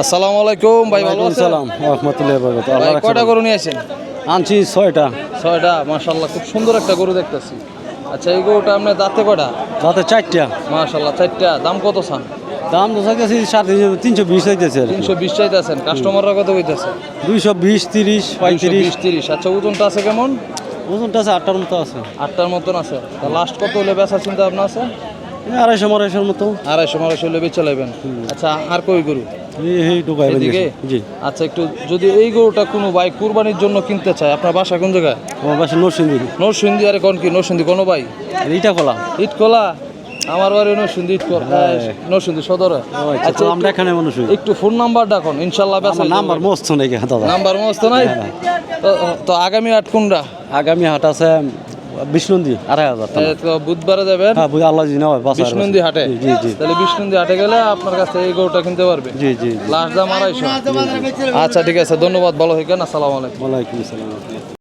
আসসালামু আলাইকুম ভাই ভালো আছেন? সালাম রহমতুল্লাহ বরকত ভাই কয়টা গরু নিয়ে আসেন? আনছি ছয়টা। ছয়টা? মাশাল্লাহ খুব সুন্দর একটা গরু দেখতেছি। আচ্ছা এই গরুটা আপনার দাঁতে কয়টা? তাতে চারটা। মাশাল্লাহ চারটা। দাম কত চান? দাম তো চাইতেছি সাড়ে তিনশো তিনশো বিশ চাইতেছে তিনশো বিশ চাইতেছেন। কাস্টমাররা কত কইতেছে? দুইশো বিশ তিরিশ পঁয়ত্রিশ। তিরিশ। আচ্ছা ওজনটা আছে কেমন? ওজনটা আছে আটটার মতো আছে। আটটার মতন আছে। তা লাস্ট কত হলে বেচার চিন্তা ভাবনা আছে? আড়াইশো আড়াইশোর মতো। আড়াইশো মারাইশো হলে বেচে লাইবেন। আচ্ছা আর কই গরু? আচ্ছা একটু যদি এই গরুটা কোনো ভাই কুরবানির জন্য কিনতে চায় আপনার বাসা কোন জায়গায়? আমার বাসা নরসিংদী। নরসিংদী আরে কোন কি? নরসিংদী কোনো ভাই? এইটা কলা ইটকলা আমার বাড়ি নরসিংদী ইটকলা হ্যাঁ, নরসিংদী সদরে। আচ্ছা আচ্ছা আমরা এখানে মানুষ একটু ফোন নাম্বার ডাকুন ইনশাল্লাহ নাম্বার মস্ত দাদা। নাম্বার মস্ত নাই? তো- আগামী আট কোনটা? আগামী হাট আছে বিষ্ণুন্দি আড়াই হাজার। তো বুধবারে যাবেন? হ্যাঁ আল্লাহ জি না হয় বিষ্ণুন্দি হাটে? জি জি। তাহলে বিষ্ণুন্দি হাটে গেলে আপনার কাছে এই গরুটা কিনতে পারবে। জি জি জি। লাস্ট দাম আড়াইশো। আচ্ছা ঠিক আছে ধন্যবাদ ভালো হয়ে আসসালামু আলাইকুম। ওয়ালাইকুম আসসালাম।